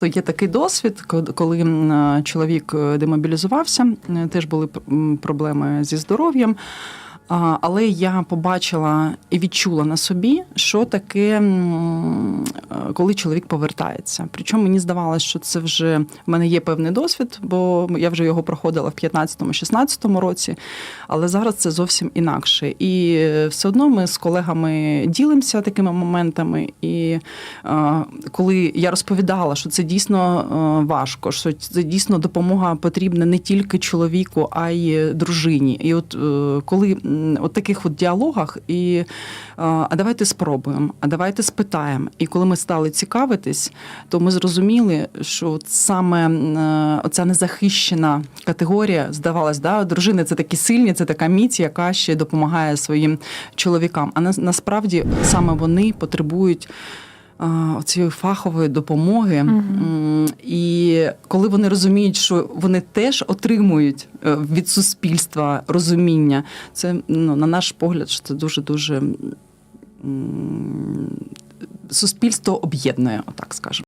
То Є такий досвід, ко- коли е, чоловік е, демобілізувався, е, теж були проблеми зі здоров'ям. Але я побачила і відчула на собі, що таке, е, коли чоловік повертається. Причому мені здавалося, що це вже в мене є певний досвід, бо я вже його проходила в 15-16 році, але зараз це зовсім інакше. І е, все одно ми з колегами ділимося такими моментами. І е, коли я розповідала, що це дійсно важко, що це дійсно допомога потрібна не тільки чоловіку, а й дружині. І от коли от таких от діалогах, і а давайте спробуємо, а давайте спитаємо. І коли ми стали цікавитись, то ми зрозуміли, що от саме е, оця незахищена категорія здавалась, да, дружини це такі сильні, це така міць, яка ще допомагає своїм чоловікам. А насправді саме вони потребують. Цієї фахової допомоги, М, і коли вони розуміють, що вони теж отримують е, від суспільства розуміння, це ну на наш погляд, що це дуже дуже суспільство об'єднує, отак скажемо.